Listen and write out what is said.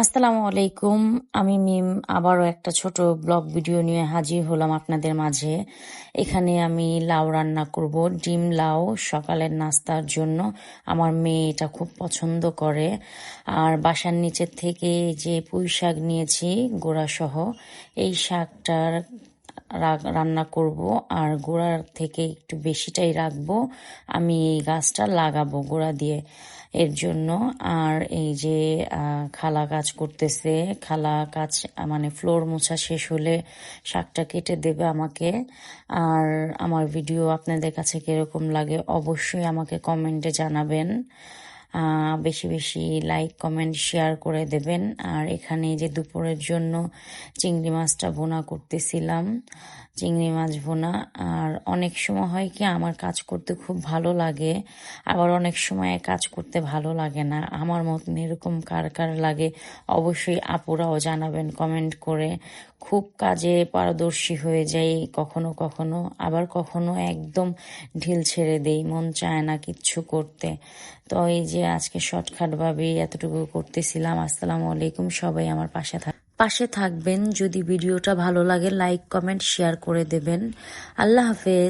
আসসালামু আলাইকুম। আমি মিম, আবারও একটা ছোট ব্লগ ভিডিও নিয়ে হাজির হলাম আপনাদের মাঝে। এখানে আমি লাউ রান্না করব, ডিম, লাউ, সকালের নাস্তার জন্য। আমার মেয়ে এটা খুব পছন্দ করে। আর বাসার নিচের থেকে যে পুঁই শাক নিয়েছি গোড়া সহ এই শাকটার রান্না করব। আর গোড়ার থেকে একটু বেশিটাই রাখব। আমি এই গাছটা লাগাবো গোড়া দিয়ে। এর জন্য। আর এই যে খালা কাজ করতেছে, খালা কাজ মানে ফ্লোর মোছা শেষ হলে শাকটা কেটে দেবে আমাকে। আর আমার ভিডিও আপনাদের কাছে কীরকম লাগে অবশ্যই আমাকে কমেন্টে জানাবেন। বেশি বেশি লাইক কমেন্ট শেয়ার করে দেবেন। আর এখানে যে দুপুরের জন্য চিংড়ি মাছটা বোনা করতেছিলাম, চিংড়ি মাছ বোনা আর অনেক সময় হয় কি, আমার কাজ করতে খুব ভালো লাগে, আবার অনেক সময় কাজ করতে ভালো লাগে না। আমার মতন এরকম কার কার লাগে, অবশ্যই আপুরাও জানাবেন কমেন্ট করে। খুব কাজে পারদর্শী হয়ে যাই কখনো কখনো, আবার কখনো একদম ঢিল ছেড়ে দেই, মন চায় না কিচ্ছু করতে। তো এই যে আজকে শর্টকাটভাবে এতটুকু করতেছিলাম, আসসালামু আলাইকুম, সবাই আমার পাশে থাক পাশে থাকবেন। যদি ভিডিওটা ভালো লাগে লাইক কমেন্ট শেয়ার করে দেবেন। আল্লাহ হাফেজ।